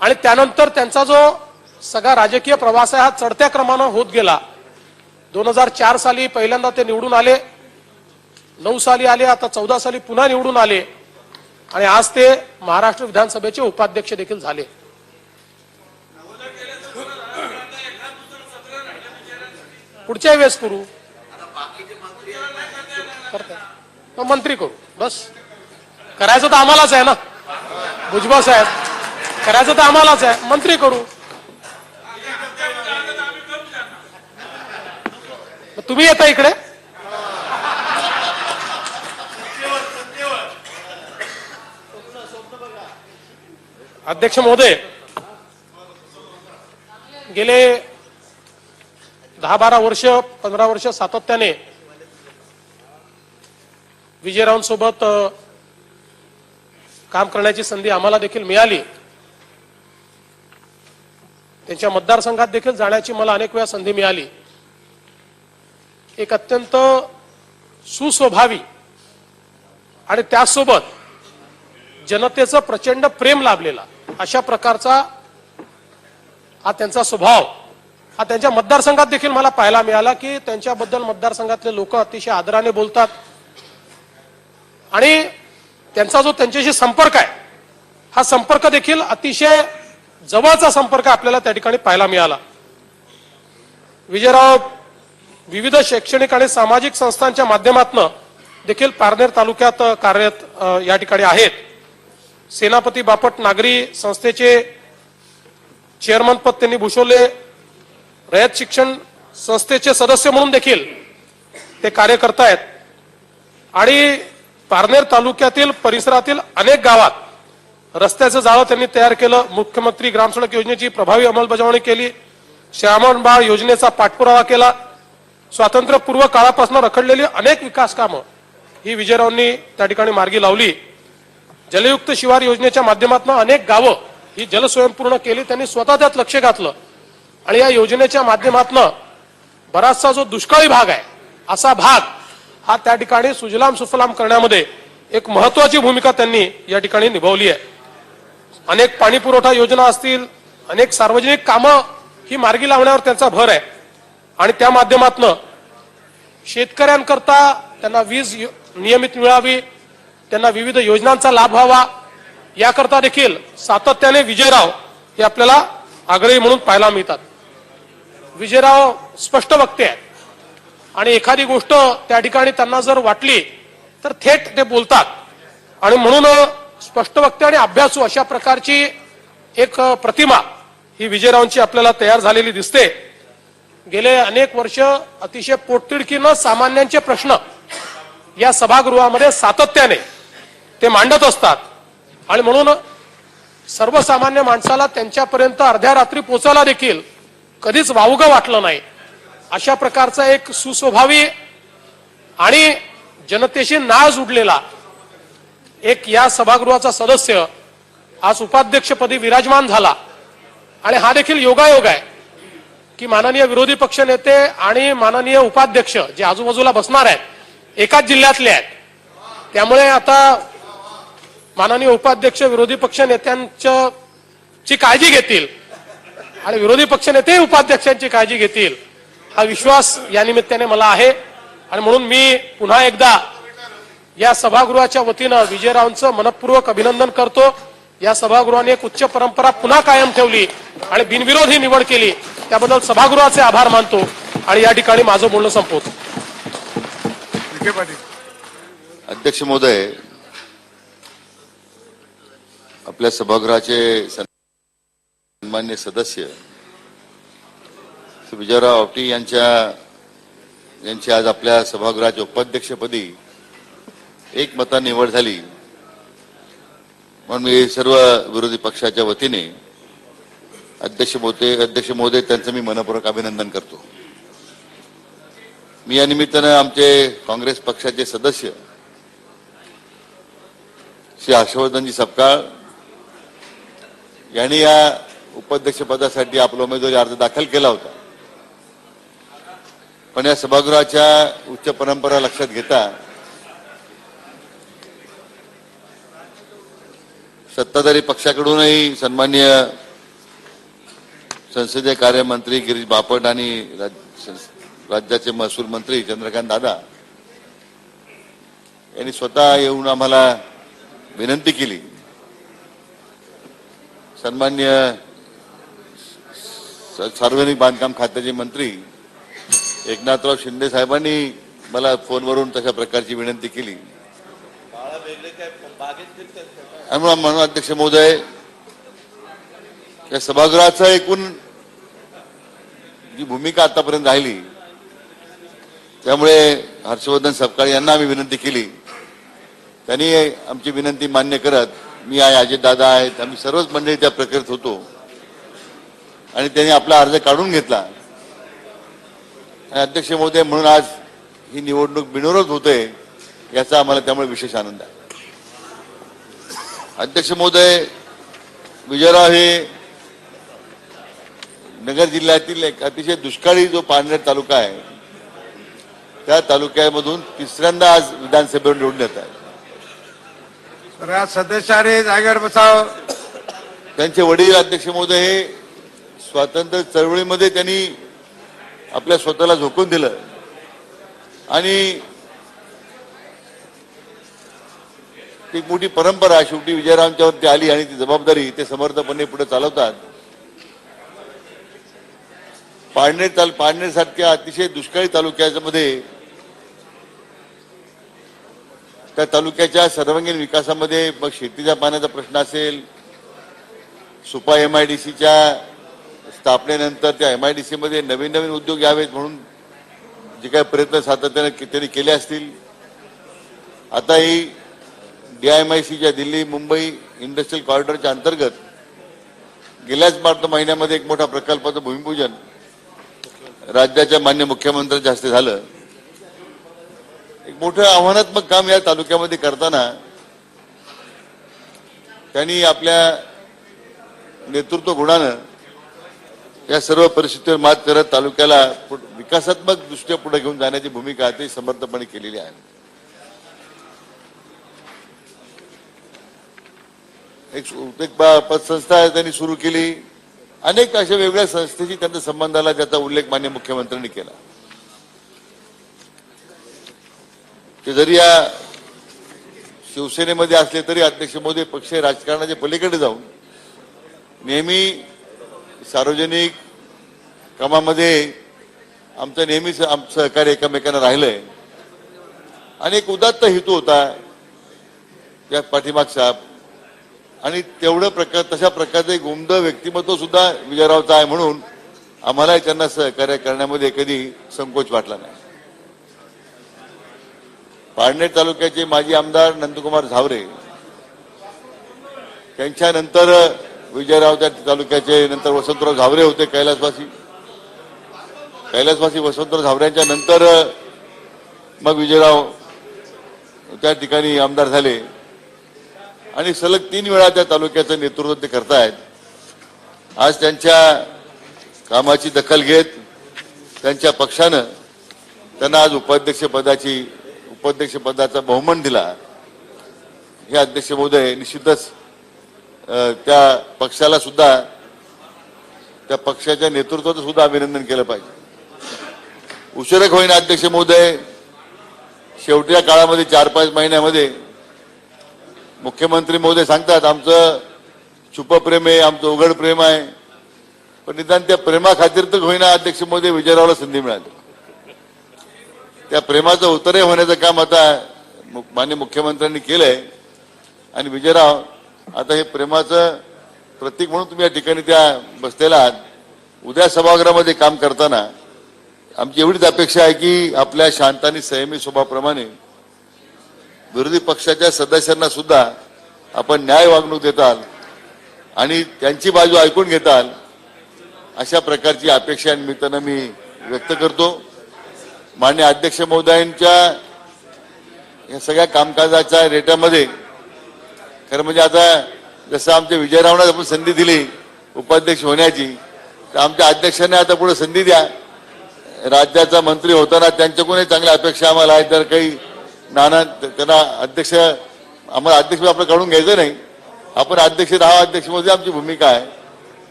आणि त्यानंतर त्यांचा जो सगळा राजकीय प्रवास आहे हा चढत्या क्रमानं होत गेला. दोन हजार चार साली पहिल्यांदा ते निवडून आले. नऊ साली आले आता चौदा साली पुन्हा निवडून आले. आणि आज ते महाराष्ट्र विधानसभेचे उपाध्यक्ष देखील झाले. पुढच्या वेळेस करू. मग मंत्री करू. बस. करायचं तर आम्हालाच आहे ना. भुजबळ साहेब. करायचं तर आम्हालाच आहे. मंत्री करू. तुम्ही येता इकडे? अध्यक्ष महोदय गेले दहा बारा वर्ष पंधरा वर्ष सातत्याने विजयरावांसोबत काम करण्याची संधी आम्हाला देखील मिळाली. त्यांच्या मतदारसंघात देखील जाण्याची मला अनेक वेळा संधी मिळाली. एक अत्यंत सुस्वभावी आणि त्यासोबत जनतेचं प्रचंड प्रेम लाभलेला अशा प्रकारचा हा त्यांचा स्वभाव हा त्यांच्या मतदारसंघात देखील मला पाहायला मिळाला की त्यांच्याबद्दल मतदारसंघातले लोक अतिशय आदराने बोलतात. आणि त्यांचा जो त्यांच्याशी संपर्क आहे हा संपर्क देखील अतिशय जवळचा संपर्क आपल्याला त्या ठिकाणी पाहायला मिळाला. विजयराव विविध शैक्षणिक आणि सामाजिक संस्थांच्या माध्यमातून देखील पारनेर तालुक्यात कार्यरत या ठिकाणी आहेत. सेनापती बापट नागरी संस्थेचे चेअरमन पद त्यांनी भूषवले. रयत शिक्षण संस्थेचे सदस्य म्हणून देखील ते कार्य करतायत. आणि पारनेर तालुक्यातील परिसरातील अनेक गावात रस्त्याचं जाळं त्यांनी तयार केलं. मुख्यमंत्री ग्रामसडक योजनेची प्रभावी अंमलबजावणी केली. श्यामण बाळ योजनेचा पाठपुरावा केला. स्वातंत्र्यपूर्व काळापासून रखडलेली अनेक विकास कामं ही विजयरावांनी त्या ठिकाणी मार्गी लावली. जलयुक्त शिवार योजनेच्या माध्यमातून अनेक गावं ही जलस्वयंपूर्ण केली. त्यांनी स्वतः त्यात लक्ष घातलं. आणि या योजनेच्या माध्यमातून बराचसा जो दुष्काळी भाग आहे असा भाग हा त्या ठिकाणी सुजलाम सुफलाम करण्यामध्ये एक महत्वाची भूमिका त्यांनी या ठिकाणी निभावली आहे. अनेक पाणी पुरवठा योजना असतील अनेक सार्वजनिक कामं ही मार्गी लावण्यावर त्यांचा भर आहे. आणि त्या माध्यमातनं शेतकऱ्यांकरता त्यांना वीज नियमित मिळावी त्यांना विविध योजनांचा लाभ व्हावा याकरता देखील सातत्याने विजयराव हे आपल्याला आग्रही म्हणून पाहायला मिळतात. विजयराव स्पष्ट वक्ते आहेत. आणि एखादी गोष्ट त्या ठिकाणी त्यांना जर वाटली तर थेट ते बोलतात. आणि म्हणून स्पष्ट वक्ते आणि अभ्यासू अशा प्रकारची एक प्रतिमा ही विजयरावांची आपल्याला तयार झालेली दिसते. गेले अनेक वर्ष अतिशय पोटतिडकीनं सामान्यांचे प्रश्न या सभागृहामध्ये सातत्याने ते मांडत असतात. आणि म्हणून सर्वसामान्य माणसाला त्यांच्यापर्यंत अर्ध्या रात्री पोचायला देखील कधीच वावगं वाटलं नाही. अशा प्रकारचा एक सुस्वभावी आणि जनतेशी नाळ उडलेला एक या सभागृहाचा सदस्य आज उपाध्यक्षपदी विराजमान झाला. आणि हा देखील योगायोग आहे की माननीय विरोधी पक्ष नेते आणि माननीय उपाध्यक्ष जे आजूबाजूला बसणार आहेत एकाच जिल्ह्यातले आहेत. त्यामुळे आता माननीय उपाध्यक्ष विरोधी पक्ष नेत्यांच्या ची काळजी घेतील आणि विरोधी पक्ष नेते उपाध्यक्षांची काळजी घेतील हा विश्वास या निमित्ताने मला आहे. आणि म्हणून मी पुन्हा एकदा या सभागृहाच्या वतीनं विजयरावांचं मनपूर्वक अभिनंदन करतो. या सभागृहाने एक उच्च परंपरा पुन्हा कायम ठेवली आणि बिनविरोध ही निवड केली. त्याबद्दल सभागृहाचे आभार मानतो आणि या ठिकाणी माझं बोलणं संपवतो. अध्यक्ष महोदय आपल्या सभागृहाचे सन्मान्य सदस्य श्री विजयराव आवटी यांच्या यांची आज आपल्या सभागृहाच्या उपाध्यक्षपदी एक मता निवड झाली. म्हणून मी सर्व विरोधी पक्षाच्या वतीने अध्यक्ष महोदय अध्यक्ष मोदे त्यांचं मी मनपूर्वक अभिनंदन करतो. मी या निमित्तानं आमचे काँग्रेस पक्षाचे सदस्य श्री हर्षवर्धनजी सपकाळ यांनी या उपाध्यक्षपदासाठी आपला उमेदवारी अर्ज दाखल केला होता. पण या सभागृहाच्या उच्च परंपरा लक्षात घेता सत्ताधारी पक्षाकडूनही सन्मान्य संसदीय कार्यमंत्री गिरीश बापट आणि राज- राज्याचे महसूल मंत्री चंद्रकांत दादा यांनी स्वतः येऊन आम्हाला विनंती केली. सन्मान्य सार्वजनिक बांधकाम खात्याचे मंत्री एकनाथराव शिंदे साहेबांनी मला फोनवरून तशा प्रकारची विनंती केली. आणि म्हणून अध्यक्ष महोदय या सभागृहाचं एकूण जी भूमिका आतापर्यंत राहिली त्यामुळे हर्षवर्धन सपकाळ यांना आम्ही विनंती केली. त्यांनी आमची विनंती मान्य करत मी आहे अजितदादा आहेत आम्ही सर्वच मंडळी त्या प्रक्रियेत होतो. आणि त्यांनी आपला अर्ज काढून घेतला. आणि अध्यक्ष महोदय म्हणून आज ही निवडणूक बिनविरोध होते याचा आम्हाला त्यामुळे विशेष आनंद आहे. अध्यक्ष महोदय विजयराव हे नगर जिल्ह्यातील एक अतिशय दुष्काळी जो पारनेर तालुका आहे त्या तालुक्यामधून तिसऱ्यांदा आज विधानसभेवर निवडून येत आहे. सदस्यांनी जागेवर बसाव. त्यांचे वडील अध्यक्ष महोदय हे स्वातंत्र्य चळवळीमध्ये त्यांनी आपल्या स्वतःला झोकून दिलं. आणि ती एक मोठी परंपरा शेवटी विजयरामच्यावरती आली आणि ती जबाबदारी ते समर्थपणे पुढे चालवतात. पारनेर ताल पारनेर सारख्या अतिशय दुष्काळी तालुक्यामध्ये त्या तालुक्याच्या सर्वांगीण विकासामध्ये मग शेतीच्या पाण्याचा प्रश्न असेल सुपा एम आय डी सीच्या स्थापनेनंतर त्या एम आय डी मध्ये नवीन नवीन उद्योग यावेत म्हणून जे काही प्रयत्न सातत्याने त्यांनी केले असतील. आता ही डी आय एम आय सीच्या दिल्ली मुंबई इंडस्ट्रियल कॉरिडॉरच्या अंतर्गत गेल्याच मार्च महिन्यामध्ये एक मोठा प्रकल्पाचं भूमिपूजन राज्याच्या मान्य मुख्यमंत्र्यांच्या हस्ते झालं. एक मोठं आव्हानात्मक काम या तालुक्यामध्ये करताना त्यांनी आपल्या नेतृत्व गुणानं या सर्व परिस्थितीवर मात करत तालुक्याला पुढ- विकासात्मक दृष्ट्या पुढे घेऊन जाण्याची भूमिका ते समर्थपणे केलेली आहे. एक सु- एक पतसंस्था त्यांनी सुरू केली. अनेक अशा वेगवेगळ्या संस्थेशी त्यांचा संबंध आला ज्याचा उल्लेख मान्य मुख्यमंत्र्यांनी केला. ते जरी या शिवसेनेमध्ये असले तरी अध्यक्ष मोदी पक्ष राजकारणाच्या पलीकडे जाऊन नेहमी सार्वजनिक कामामध्ये आमचं नेहमीच आमचं सहकार्य एकमेकांना राहिलंय. आणि एक उदात्त हेतू होता. या पाठीमागचा आणि तेवढं प्रकार तशा प्रकारचे एक उमद व्यक्तिमत्व सुद्धा विजयरावचं आहे म्हणून आम्हालाही त्यांना सहकार्य करण्यामध्ये कधी संकोच वाटला नाही. पारनेर तालुक्याचे माजी आमदार नंदकुमार झावरे त्यांच्यानंतर विजयराव त्या तालुक्याचे नंतर वसंतराव झावरे होते कैलासवासी. कैलासवासी वसंतराव झावऱ्यांच्या नंतर मग विजयराव त्या ठिकाणी आमदार झाले. आणि सलग तीन वेळा त्या तालुक्याचं नेतृत्व ते करतायत. आज त्यांच्या कामाची दखल घेत त्यांच्या पक्षानं त्यांना आज उपाध्यक्षपदाची उपाध्यक्षपदाचा बहुमान दिला. हे अध्यक्ष महोदय निश्चितच त्या पक्षाला सुद्धा त्या पक्षाच्या नेतृत्वाचं सुद्धा अभिनंदन केलं पाहिजे. उशिरक होईना अध्यक्ष महोदय. शेवटच्या काळामध्ये चार पाच महिन्यामध्ये मुख्यमंत्री महोदय सांगतात आमचं छुप प्रेम आहे आमचं उघड प्रेम आहे. पण निदान त्या प्रेमाखातीर तर होईना अध्यक्ष मोदी विजयरावला संधी मिळाली. त्या प्रेमाचं उत्तरे होण्याचं काम आता मु- मान्य मुख्यमंत्र्यांनी केलंय. आणि विजयराव आता हे प्रेमाचं प्रतीक म्हणून तुम्ही या ठिकाणी त्या बसलेला आहात. उद्या सभागृहामध्ये काम करताना आमची एवढीच अपेक्षा आहे की आपल्या शांत आणि संयमी स्वभावाप्रमाणे विरोधी पक्षाच्या सदस्यांना सुद्धा आपण न्याय वागणूक देताल आणि त्यांची बाजू ऐकून घेताल अशा प्रकारची अपेक्षा निमित्तानं मी व्यक्त करतो. मान्य अध्यक्ष महोदयांच्या या सगळ्या कामकाजाच्या रेटामध्ये खरं म्हणजे आता जसं आमच्या विजयरावना आपण संधी दिली उपाध्यक्ष होण्याची तर आमच्या अध्यक्षांनी आता पुढे संधी द्या. राज्याचा मंत्री होताना त्यांच्याकडूनही चांगल्या अपेक्षा आम्हाला आहेत. तर काही नाना त्यांना अध्यक्ष आम्हाला अध्यक्ष आपलं काढून घ्यायचं नाही. आपण अध्यक्ष राहा अध्यक्षमध्ये आमची भूमिका आहे.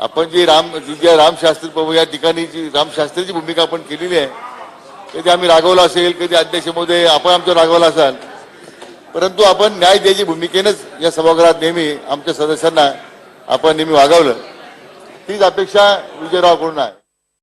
आपण जी राम ज्या रामशास्त्री प्रभू या ठिकाणी जी रामशास्त्रीची भूमिका आपण केलेली आहे कधी आम्ही रागवलं असेल कधी अध्यक्ष महोदय आपण आमचं रागवला असाल. परंतु आपण न्याय द्यायची भूमिकेनंच या सभागृहात नेहमी आमच्या सदस्यांना आपण नेहमी वागवलं. तीच अपेक्षा विजयरावकडून आहे?